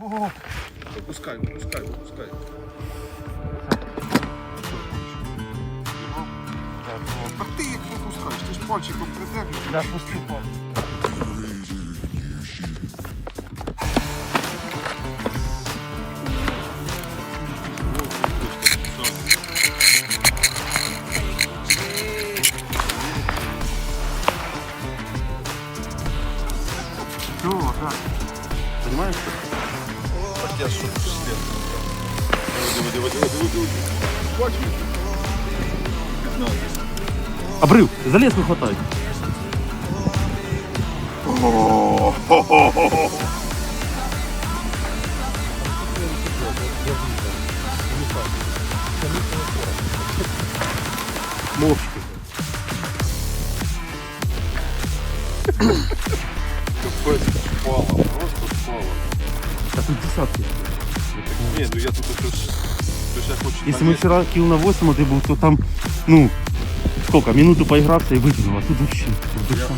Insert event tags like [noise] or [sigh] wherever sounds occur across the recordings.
О, Выпускай, выпускай, выпускай. А ти їх випускаєш, ти ж пальчиком придержиш. Да, пусти палку. Залез не хватает. Мовчки. Капець, впало, просто впало. А тут десятки. Ні, ну я тут я хочу Если мы вчера кил на 8 ты был, то там, ну, сколько, минуту поиграться и выкинул, а тут вообще. без шансов.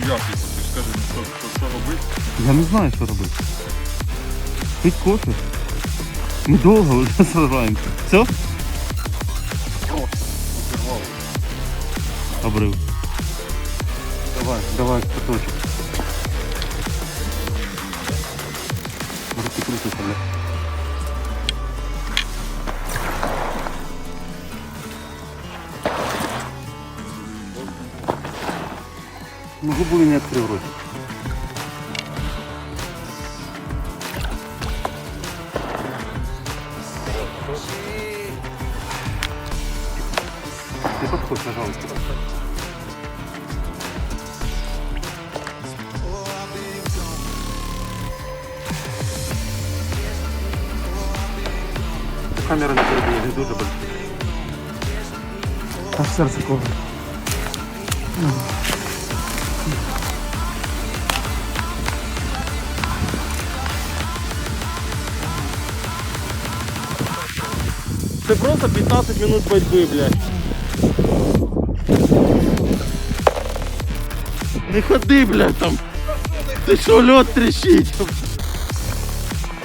Ну як, якщо ти скажи, ну що, що, що робити? Я не знаю, що робити. Пить кофе. Ми довго вже [laughs] сражаємося. Все? Просто. Обрив. Давай, давай, каточок. Руки крутиться, бля. Ну, губу не открыл вроде. Ты подходь, пожалуйста. Камера не передає, не дуже большая. Аж серце кожне. Це просто 15 минут борьби, блядь. Не ходи, блядь, там. Ти що, льот трещить?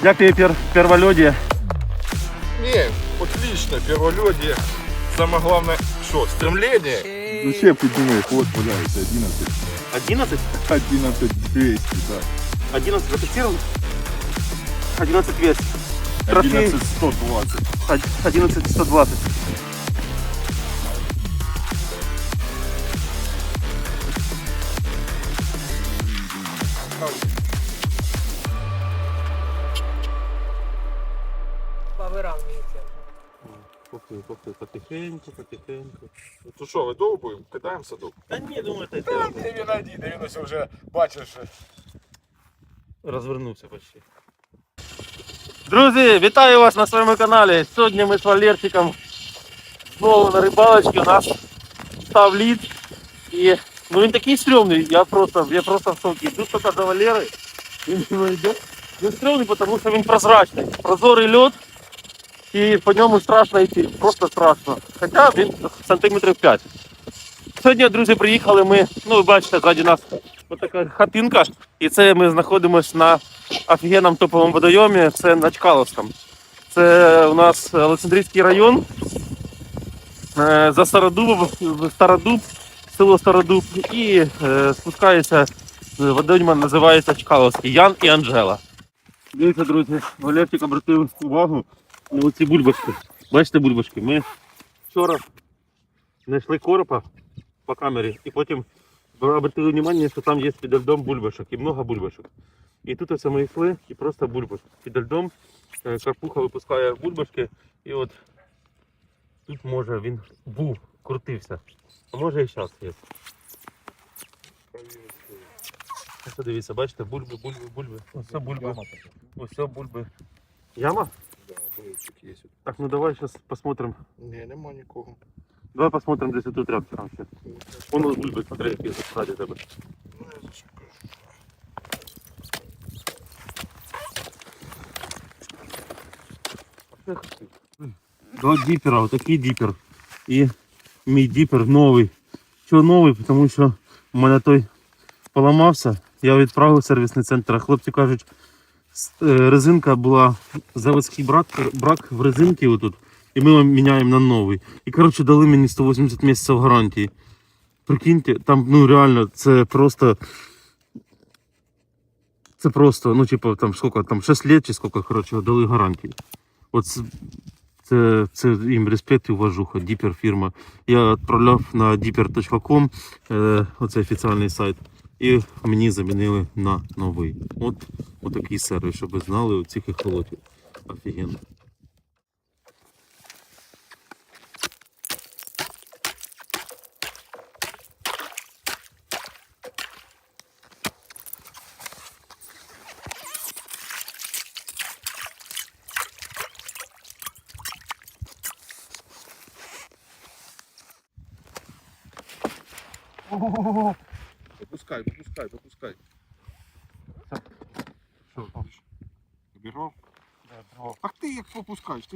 Як тобі пер первольодія? Не, отлично, перволюдие. Самое главное, что, стремление? Ну ще підніми, хвост валяється 11. 11? 11 200, так. 11 зафиксирован? 11 вес. Трофей 11 120. 11 120. Повиравнюється. Похуй, похуй, потихеньку, потихеньку. Ну то що, видовбуємо? Кидаємо садок. Та ні, думаю, ти Та ти він один, він ось вже бачиш. що- розвернувся почти. Друзі, вітаю вас на своєму каналі. Сьогодні ми з Валерчиком знову на рибалочці. У нас став лід. І ну він такий стрьомний, я просто, я просто в шокі. Йду тільки до Валери. Він ну, йде. Він стрьомний, тому що він прозрачний. Прозорий льод. І по ньому страшно йти. Просто страшно. Хоча він сантиметрів 5. Сьогодні, друзі, приїхали ми. Ну, ви бачите, ззаді нас така хатинка. І це ми знаходимося на офігенному топовому водойомі. Це на Чкаловському. Це у нас Олександрійський район. Е, За Стародубом, Стародуб, село Стародуб. І е, спускається водойма, називається Чкаловський. Ян і Анжела. Дивіться, друзі, Валерчик обратив увагу на оці бульбашки. Бачите бульбашки? Ми вчора знайшли коропа по камері і потім обратили увагу, що там є під льдом бульбашок і много бульбашок. І тут ось ми йшли і просто бульбашки. Під льдом е, карпуха випускає бульбашки і от тут може він був, крутився. А може і зараз є. Ось дивіться, бачите, бульби, бульби, бульби. Ось бульби. Ось бульби. Яма? Да, буровчик є. Так, ну давай сейчас посмотрим. Ні, нема нікого. Давай посмотрим, где тут рябчик вообще. Он бульбы, смотри, какие сзади тебе. Ну, я за що кажу. Два дипера, вот такий дипер. І мій дипер новий. Чого новий? Тому що у мене той поламався Я відправив сервісний центр, а хлопці кажуть, е, резинка була заводський брак, брак в резинці отут, і ми вам міняємо на новий. І коротше дали мені 180 місяців гарантії. Прикиньте, там ну реально це просто. Це просто, ну, типу, там скільки, там 6 лет чи скільки, коротше, дали гарантії. От це, це, це їм респект і уважуха, Діпер фірма. Я відправляв на dipper.com, е, оце офіційний сайт, і мені замінили на новий. От, от такий сервіс, щоб ви знали у цих ехолотів. Офігенно.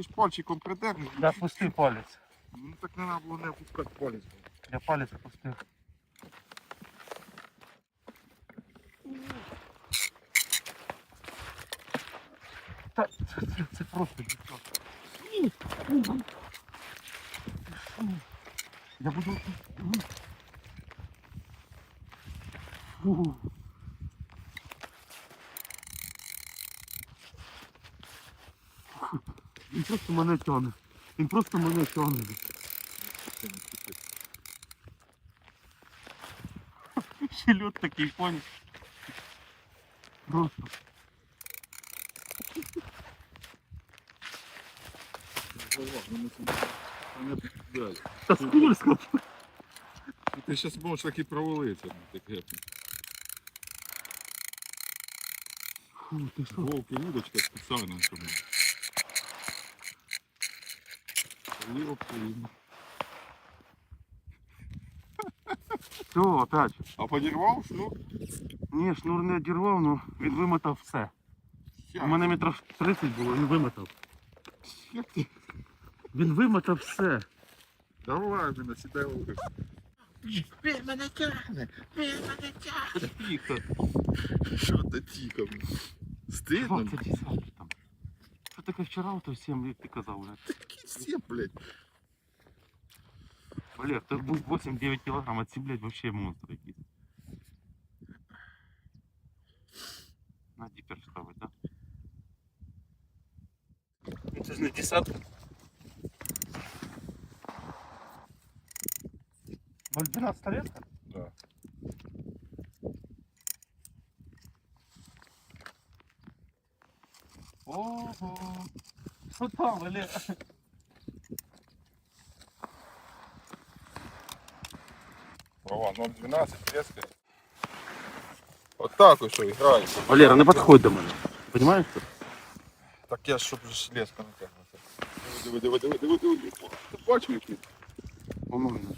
Ж пальчиком придержиш. Я пустив палець. Ну так не треба було не опускати палець. Я палець пустив. Та це, це, це просто дівчата. Я буду. Фу. Він просто мене тягне. Він просто мене тягне. Ще лед такий понял. Просто. Та скользко. Ти зараз можеш так і провалитися. Таке. Фу, ти що? Вовки удочка спеціальна. Щоб... Лівоплин. Все, опять. А подірвав шнур? Ні, шнур не одірвав, ну він вимотав все. У мене метрів 30 було, він вимотав. Як ти? Він вимотав все. Давай вже на себе ловиш. Він мене тягне, він мене тягне. Тихо. Що ти тихо? Стидно? 20 десятки там. Що таке вчора, то 7, як ти казав, блядь. Такі всі, блядь. Валер, це був 8-9 кілограм, а ці, блядь, вообще монстр якийсь. На діпер ставить, да? Ну це ж не десятка. 0,12 летка? Да. Ого! Що там, Валер? Права 0,12, резко. Отак ось що грається. Валера, не підходь до мене. Понимаєш це? Так я ж щоб ж леска не тягнути. Диви, диви, диви, диви, диви, диви. Ти бачив який? Воно він.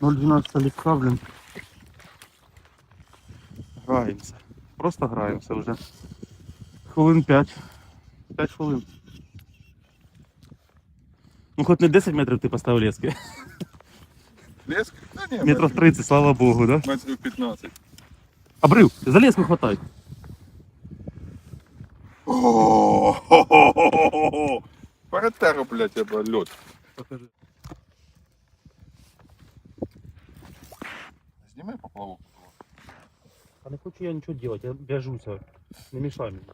0,12 літка, блін. Граємося. Просто граємося вже. Хвилин 5. 5 хвилин. Ну хоч не 10 метрів ти поставив лески. Леска? Та ні, Метрів 30, слава Богу, да? Метрів 15. Обрив, за леску хватай. О-о-о-о-о-о-о! Перетеру, блядь, тебе льот. Покажи. хочу я нічого делать, я вяжуся. Не мешай мені.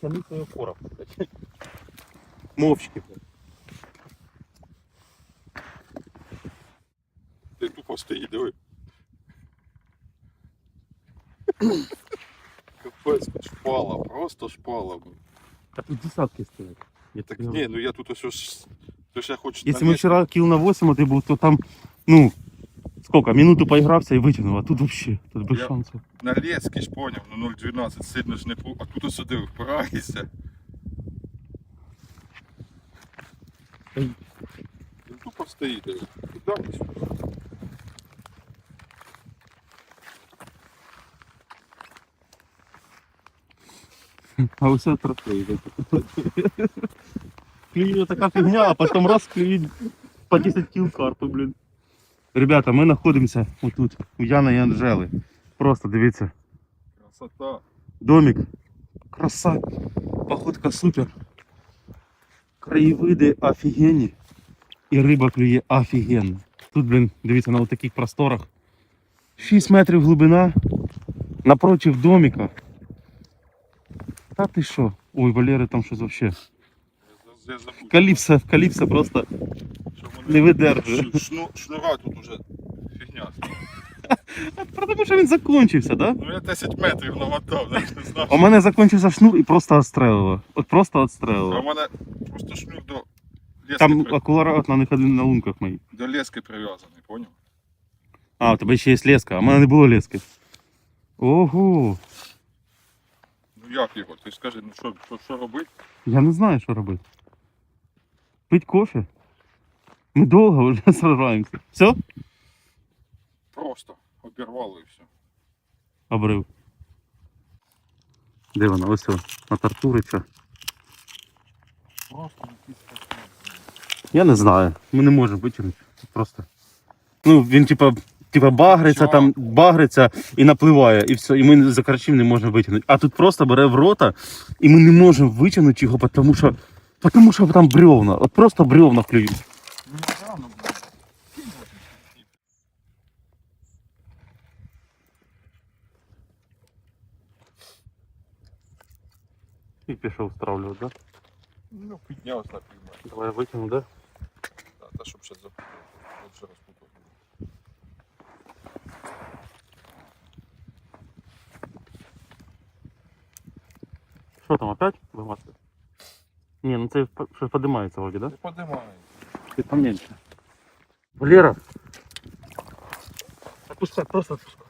Тяни свою короб. [laughs] Мовчки. блядь. Ти тупо стоїть, диви. [coughs] Капець, тут шпала, просто шпала. блін. Так тут десятки стоять. Я Так так ні, ну я тут ось ось. То ж я хочу. Если мы вчера килл на 8 а ты был, то там, ну, сколько, минуту поигрався и вытянул, а тут вообще, тут без Я- шансов. На Лецький ж поняв, ну 0,12 сильно ж не пу. А тут ось сюди впираєшся. Ей. Він тупо стоїть. диви. Туди ось. А у себя трофей. Клюет такая фигня, а потом раз клюет по 10 килл карпы, блин. Ребята, ми знаходимося отут, у Яна і Анжели. Просто дивіться. Красота. Домик. Краса. Походка супер. Краєвиди офігенні. І риба клює офігенно. Тут, блін, дивіться, на таких просторах. 6 метрів глибина. Напротив домика. Та ти що? Ой, Валери там щось взагалі. Я забув. Каліпса, каліпса просто що в мене не видержує. шну- Шнура тут уже фігня. [laughs] Тому що він закінчився, да? Ну я 10 метрів намотав, знаєш, не знав. У мене закінчився шнур і просто отстрелило. От просто А в отстрелило. мене просто шнур до лески, Там при... акуратно не ходи на лунках моїх. до лески прив'язаний, поняв? А, у тебе ще є леска, а в мене не було лески. Ого! Ну як його? Ти скажи, ну що, що, що робити? Я не знаю, що робити. Пить кофе? Ми довго вже [laughs] сражаємося. Все? Просто обірвало і все. Обрив. Де вона? Ось о, на Тартурича. Просто якийсь Я не знаю. Ми не можемо витягнути. Просто. Ну, він типа. Типа багриться, Чувак. там багриться і напливає, і все. І ми за карчим не можемо витягнути. А тут просто бере в рота, і ми не можемо витягнути його, тому що, тому що там бревна. От просто бревна клюють. Ну, рано, блядь. І пішов стравлювати, да? Ну, піднявся на півметра. Давай я витягну, да? Та, та щоб ще запутав. От ще розпутав. Що там, опять вимазати? Ні, ну це по- щось подимається вроді, да? Не подимай. Ти поменьше. Валера! Отпускай, просто отпускай.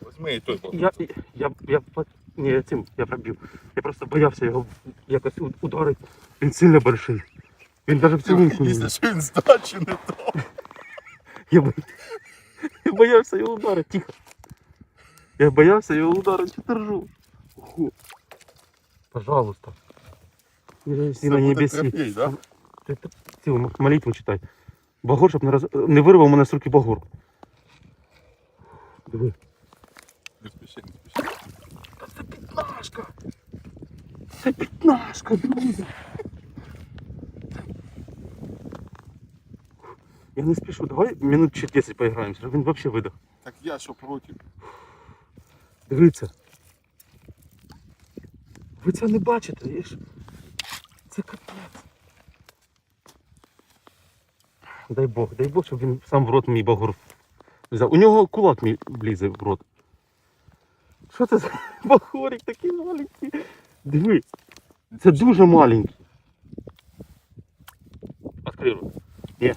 Возьми і той бо. Я, я, я, по- ні, я цим, я пробив. Я просто боявся його якось у- ударити. Він сильно большой. Він навіть в цілунку. не Після, що він здачі не [laughs] дав. Я, бо... я боявся його ударити, тихо. Я боявся його ударити, що держу. Ого. Пожалуйста. Це на буде небесі. трофей, да? Ти, ти, ти молитву читай. Багор, щоб не, роз... не вирвав мене з руки Багор. Диви. Не спіши, не спіши. Це п'ятнашка. Це п'ятнашка, друзі. Я не спішу, давай минут ще 10 поіграємося, щоб він взагалі видох. Так я що проти? Дивіться. Ви це не бачите, є ж. Це капець. Дай Бог, дай Бог, щоб він сам в рот мій багор взяв. У нього кулак мій влізе в рот. Що це за [laughs] багорик такий маленький? Диви, це дуже маленький. Открий рот. Ні.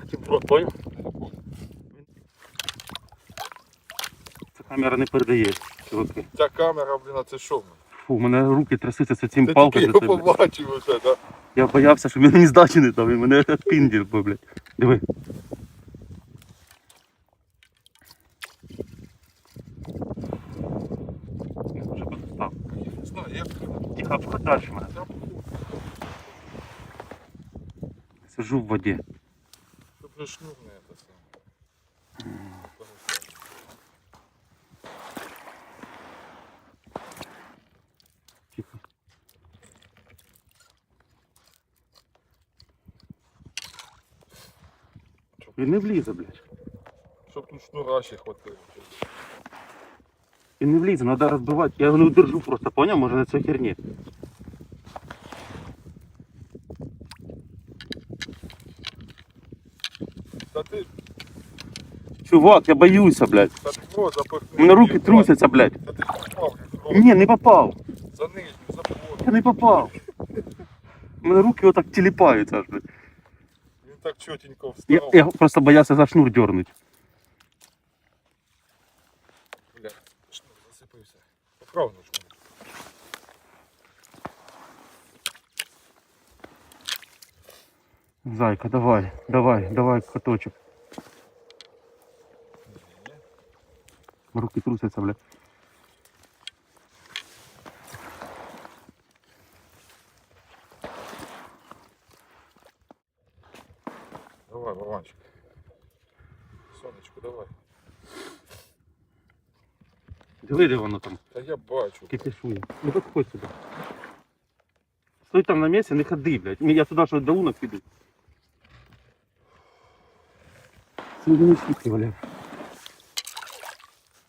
Хотів в рот, понял? Це камера не передає. Чуваки. Ця камера, блін, а це що? блін? Фу, у мене руки трясуться цим Ти палкою. тільки його побачив оце, да? Я боявся, щоб він мені здачі не дав, він мене піндір, бо, блядь. Диви. Я вже подостав. Не знаю, як Тихо, обходь далі мене. Сижу в воді. Тут же шнур не Він не влізе, блядь. Щоб тут шнура ще хватило. Він не влізе, треба розбивати. Я його не удержу просто, поняв? Може на цій херні. Та ти, Чувак, я боюся, блядь. та ти о, запихни. У мене руки Їбать. трусяться, блядь. Та ти попав, як Ні, не попав. За нижню, за плоту. Я не попав. У мене руки отак тіліпаються аж, блядь. Чотенько Я, встав. я просто боявся за шнур дернути. Бля, шнур засипався. Поправ на шнур. Зайка, давай, давай, давай, каточок. Руки трусяться, блядь. Давай, Вованчик Диви, де воно там Та я бачу. кипішує. Ну підходь сюди. Стой там на місці, не ходи, блядь. Я туди що до лунок піду. Сьогодні не світлі, Валер.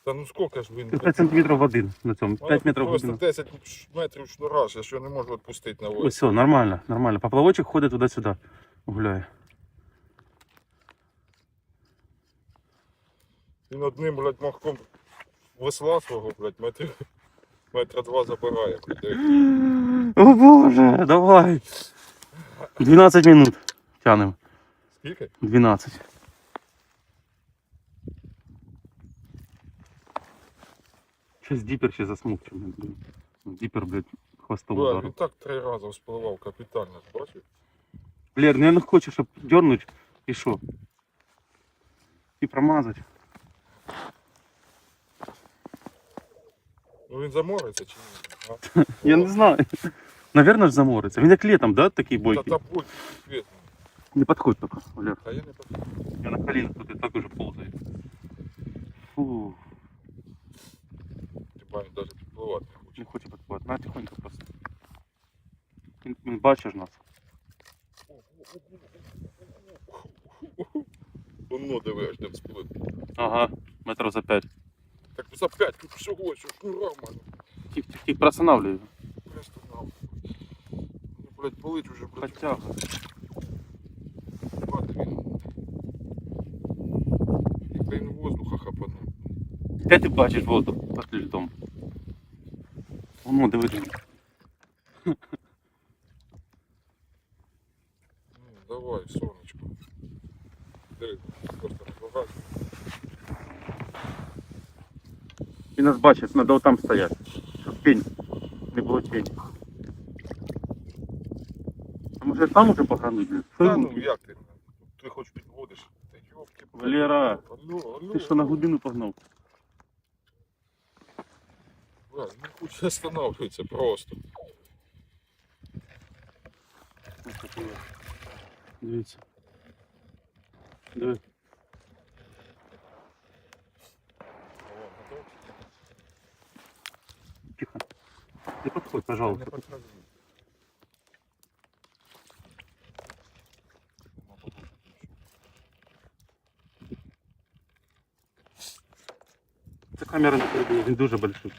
Та ну скільки ж він? 5 сантиметрів води на цьому. 5 метрів Просто глибина. 10 метрів шнура, я що не можу відпустити на Ось воду. все, нормально, нормально. Поплавочок ходить туди-сюди. Гуляє. Він одним, блядь, махком весла свого, блядь, метрів, метра два забирає. О боже, давай. 12 минут тянем. Скільки? 12. Щас діпер ще засмукче. блін. Діпер, блядь, хвостом Бля, він так три рази вспливав капітально, бачив? Лер, ну я не хочу, щоб дернуть і що? І промазати. Ну він замориться чи ні? А? [laughs] Я не знаю. Наверное, ж замориться. Він як летом, да, такий Та бойкий? та будь світ. Не підходь тільки, Валер. Та я не подумав. Я на коленах тут і так уже ползаю. Фу, Типа він навіть підпливати не хоче. не хочу підпливати. На, тихонько просто. Він, він бачиш нас. Воно диви, аж не всплив. Ага, метрів за п'ять. Так за п'ять тут всього, що шнура в мене. Тих, тих, тих, простанавливаю. Просто нахуй. Ну, блядь, болить уже, блядь. Хотя. Спати він. Якби він воздуха хапанув. Де ти бачиш воду під льдом? Воно, диви. диви. Він нас бачить, треба там стояти. Щоб пень. Не було тіні. А може там уже погрануть? блін? Та ну як ти? Ти хоч підводиш. Та йопки. Валера, Алло, алло. Ти що на годину погнав? Бля, не хоче останавливаться просто. Ось таке. Дивіться. Ты подходь, пожалуйста. Не. Це камера не передає, він дуже большой.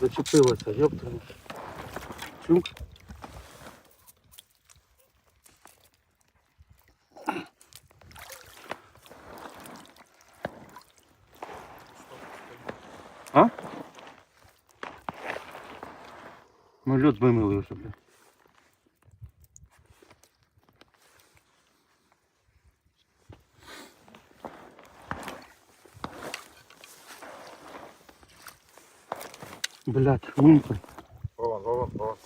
Зачепилася, ёпта. Чук. Ну лед вимили вже, блядь. Лунка. Вон, вон, вон. Вон.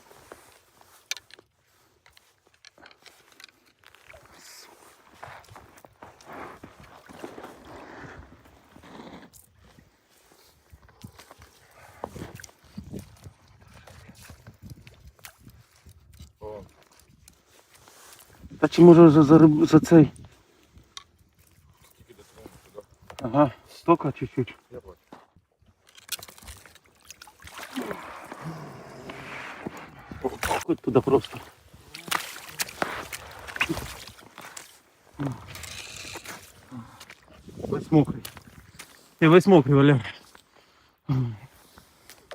Чи може за, за, за цей? Туди. Ага, столько чуть-чуть. Я бачу. Хоть туда просто. Весь мокрий. Ти весь мокрий, Валя.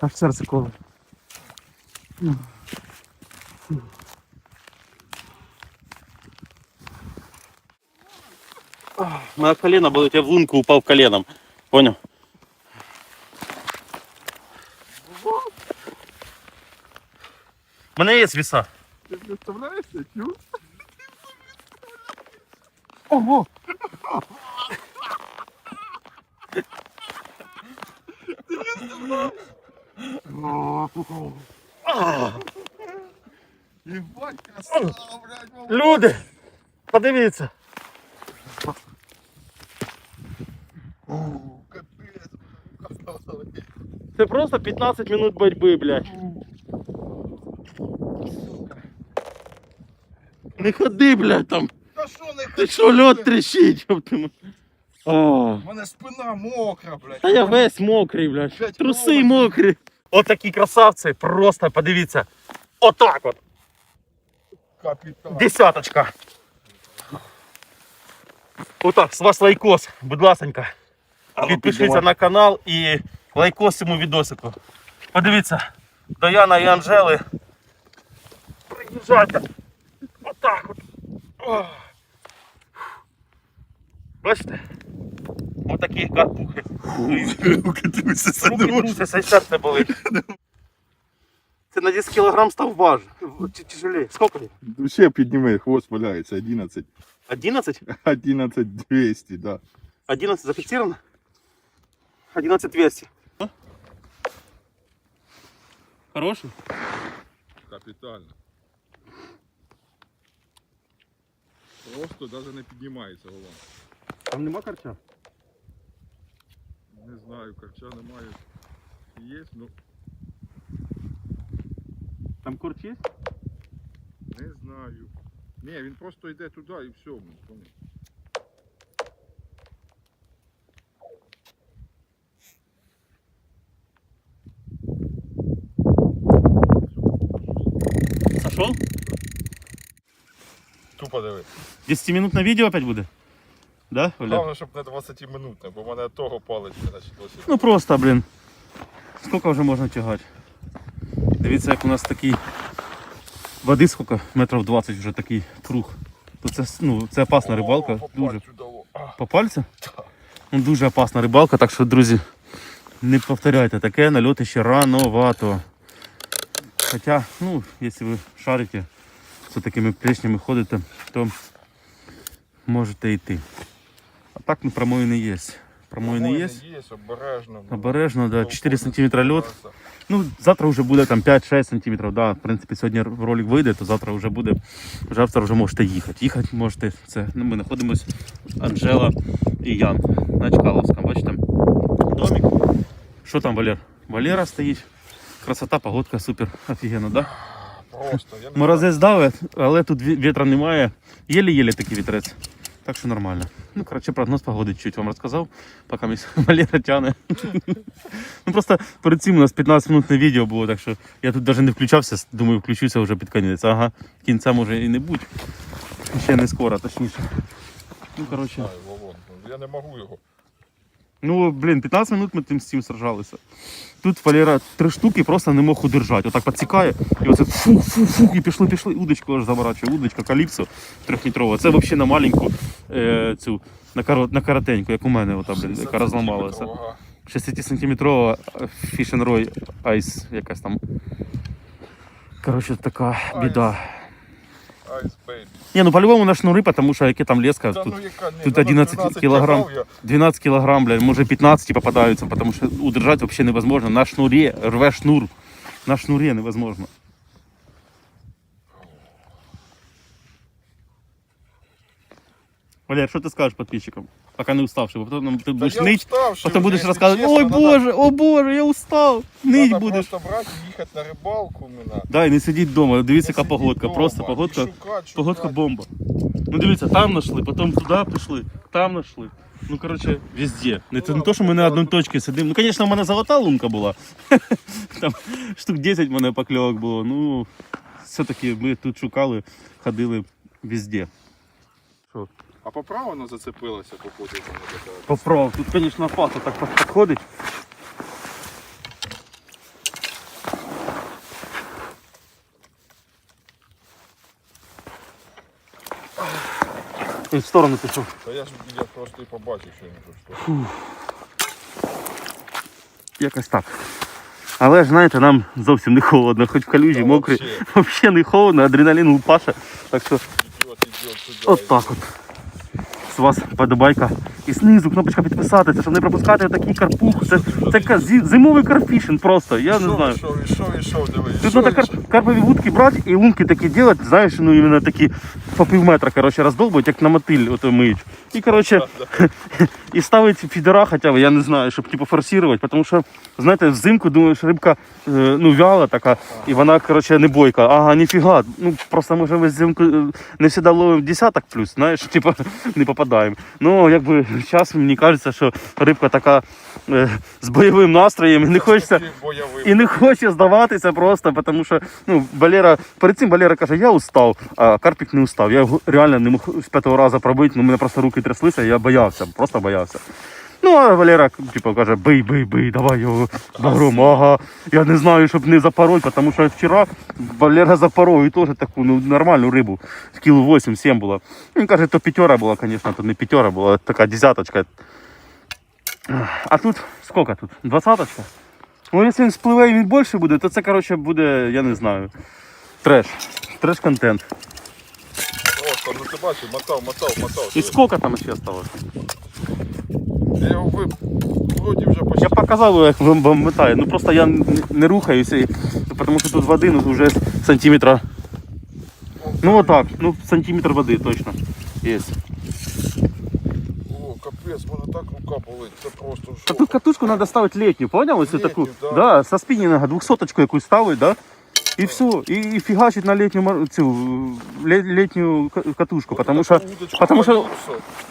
Аж серце коле. Моє колено було, я в лунку упав коленом. Понял? У мене є віса. Ти представляєш, чу? Ого! Єбать, красава, блядь, мама. Люди! Подивіться! Це просто 15 минут боротьби, блядь. Не ходи, блядь, там. Та що не Ти що, льот тріщить, ёптима. О, У мене спина мокра, блядь. та я весь мокрий, блядь. П'ять Труси молодців. мокрі. От такі красавці, просто подивіться. Отак от. Капітан. Десяточка. Отак, з вас лайкос, будь ласенька. Підпишіться на канал і лайкос цьому відосику. Подивіться, до Яна і Анжели. Приїжджайте. Отак от. Ох. Бачите? Отакі карпухи. Руки трусяться, Руки трусяться і серце болить. Це на 10 кілограм став важ. Чи тяжелее. Сколько? Ну, Ще підніми, хвост валяється, 11. 11? 11 200, да. 11 зафиксировано? 11 200. Хороший? Капітально. Просто навіть не піднімається голова. Там нема карча? Не знаю, карча немає. Є, ну Там корч є? не знаю. Ні, він просто йде туди і все. ну, поняв. Сошел? Тупо диви. 10-минутное видео опять буде? Да, Оля? Головне, щоб не 20 минутне, бо в мене того палець значить досі. Ну просто, блін. Скільки вже можна тягати? Дивіться, як у нас такий води скільки? Метрів 20 вже такий круг. То це, ну, це опасна рибалка. О, Дуже. попасть чудово. А, По пальцю? Ну, дуже опасна рибалка, так що, друзі, не повторяйте таке, нальоти ще рановато. Хоча, ну, якщо ви шарите, з такими плечнями ходите, то можете йти. А так ну, промоїни є. Промоїни є. Є, обережно. ну, Обережно, да, 4 толком см не льот. старайся. Ну, завтра вже буде там 5-6 см. Да. В принципі, сьогодні ролик вийде, то завтра вже буде. Завтра вже можете їхати. Їхати можете. Це, ну, ми знаходимося Анжела і Ян на Чкаловському. Бачите, домик. Що там, Валер? Валера стоїть. Красота, погодка, супер, офігенно, да? Просто. Я не Морозець давить, але тут ві- вітра немає. Єлі-єлі такий вітрець. Так що нормально. Ну, коротше, прогноз погоди чуть вам розказав, поки мій [laughs] Валера тяне. [laughs] Ну просто перед цим у нас 15 минутне відео було, так що я тут навіть не включався, думаю, включуся вже під кінець. Ага, кінця може і не будь. Ще не скоро, точніше. Ну, коротше. знаю, Вовон. Я не можу його. Ну, блін, 15 минут ми тим з цим сражалися. Тут Валера три штуки просто не мог удержати. Отак підсікає, і оце фу-фу-фу, і пішли, пішли. Удочку аж заворачує. Удочка каліпсо трьохметрова. Це взагалі на маленьку е, цю, на, коро, на коротеньку, як у мене, ота, блін, яка розламалася. 60-сантиметрова фішенрой айс якась там. Коротше, така біда. Айс бейбі. Ні, ну по-любому на шнури, тому що яке там леска. Та Тут ну яка, ні, тут 11 12 кілограм. тягав я. 12 килограмм, блядь, может 15 попадаются, потому что удержать вообще невозможно. На шнуре, рве шнур, на шнуре невозможно. Валер, что ты скажешь подписчикам? Пока не уставший, а потом ты Та будешь я ныть, уставший потом вже, будешь якщо рассказывать, чесно, ой надо- боже, о боже, я устал, ныть Надо будешь. просто брати і їхати на рибалку. Мене. Да, і не сидіть вдома, дивіться, яка Не погодка, сидіть просто дома, погодка, і шукати, погодка шукати. бомба. Ну дивіться, там нашли, потім туди пішли, там нашли. Ну, коротше, везде. Не, це не то, що ми на одній точці сидимо. Ну, звісно, в мене золота лунка була. [laughs] Там штук 10 в мене покльовок було. Ну, все-таки ми тут шукали, ходили везде. А по праву воно зацепилося, походу. воно таке. Поправ, тут, звісно, опасно так підходить. Він в сторону пішов. Та я ж я просто і побачив, що він тут. Якось так. Але ж знаєте, нам зовсім не холодно, хоч в калюжі, Та мокрі. вообще. Взагалі не холодно, адреналін лупаше. Так що Ідіот, ідіот, туди. от так от. З вас подобайка. І знизу кнопочка підписатися, щоб не пропускати такий карпух. Це, це зимовий карфішинг просто, я не знаю. Тут треба кар- карпові вудки брати і лунки такі робити, знаєш, ну іменно такі по пів метра, коротше, роздовбують, як на мотиль ото миють. І, коротше, [laughs] і ставить фідера хоча б, я не знаю, щоб типу форсувати, тому що, знаєте, взимку думаєш, рибка е, ну, вяла така, і вона, коротше, не бойка. Ага, ніфіга. Ну, просто може ми взимку е, не завжди ловимо десяток плюс, знаєш, типу, [laughs] не попадаємо. Ну, якби зараз мені кажеться, що рибка така з бойовим настроєм і не хочеться. І не хоче здаватися просто, тому що ну, Валера, перед цим Валера каже, я устав, а Карпік не устав. Я його реально не мог з п'ятого разу пробити, ну, мене просто руки тряслися, я боявся, просто боявся. Ну, а Валера, типу, каже, бий, бий, бий, давай його багром. Ага. Я не знаю, щоб не запороть, тому що вчора Валера запоров і теж таку ну, нормальну рибу. Кіло 8-7 було. Він каже, то п'ятьора була, звісно, то не п'ятьора була, така десяточка. А тут скільки тут? Двадцяточка? Ну, якщо він спливе і він більше буде, то це, коротше, буде, я не знаю, треш. Треш-контент. Просто, ну ти бачиш, мотав, мотав, мотав. І скільки там ще залишилось? Я його вип... Вроді вже почти. Я показав, як вам вам метає. Ну просто я не рухаюся, тому що тут води ну, вже сантиметра. Ну отак, ну сантиметр води точно є. О, капець, мене так рука болить. Це просто Та шок. тут катушку треба ставити літню, поняв? Ось Літню, таку. да. Да, со спінінга, двохсоточку якусь ставить, да? І все. І, і фігачить на літню мар- цю лє- літню ка- катушку, тому що, потому що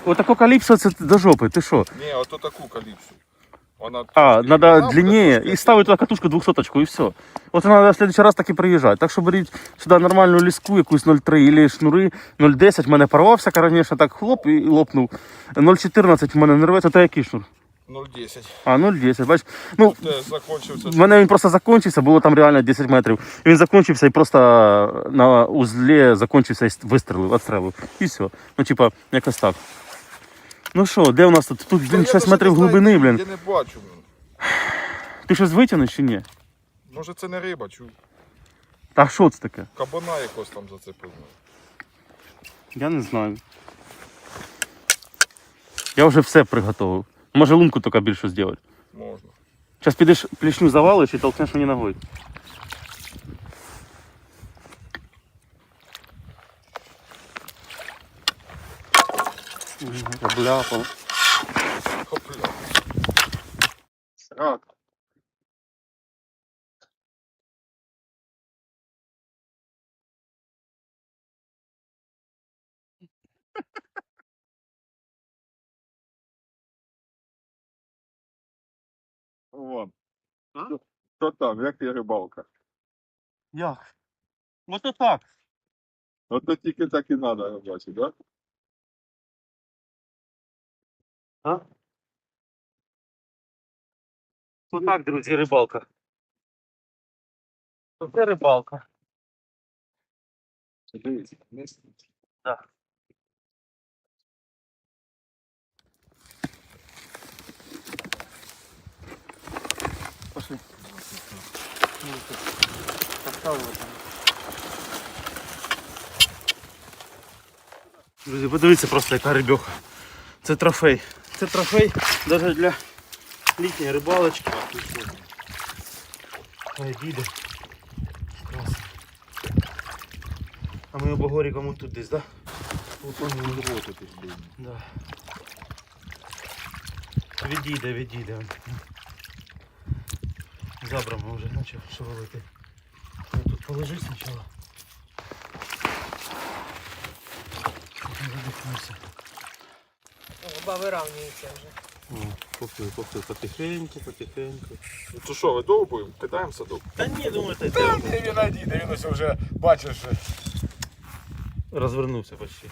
отако каліпсо це до жопи, ти що? Ні, ото таку каліпсу. Вона А, надо длинна, длиннее и ставить туда катушку двухсоточку и все. Вот надо в следующий раз так и приезжать. Так що беріть сюди нормальну ліску, якусь 0,3 или шнури 0,10. В мене порвався, конечно, так хлоп і лопнув. 0,14 в мене не рветься, то який шнур? 0,10. А, 0,10, бач. Ну, в мене він просто закінчився, було там реально 10 метрів. І він закінчився і просто на узлі закінчився і вистрілив, відстрелив. І все. Ну, типа, якось так. Ну що, де у нас тут? Тут, блін, 6 метрів глибини, блін. Я не бачу. Ти щось витягнеш чи ні? Може це не риба, чу. Та що це таке? Кабана якось там зацепив. Я не знаю. Я вже все приготував. Може лунку тільки більше зробити. Можна. Зараз підеш плішню завалиш і толкнеш мені ногою. Бляпа. Хопля. Рак. Вон. А? [laughs] Що там, як є рибалка? Як? Ото так. Ото тільки так і треба бачити, да? А? Отак, друзі, рибалка. Це рибалка. Дивіться, Да. Пошли. Друзі, подивіться просто, яка рибьоха. Це трофей. Це трофей навіть для літньої рибалочки. Хай діде. Клас. А ми обогоріком тут десь, так? Да? Да. Відійде, відійде. Забрано вже почав шевелити. Ну, Тут положи спочатку. Задихнувся. Оба вирівнюється вже. Поплив, поплив потихеньку, потихеньку. Ну то що, видовбуємо? Кидаємо садок? Та ні, думаю, ти Та він один, він ось вже бачиш. розвернувся почти.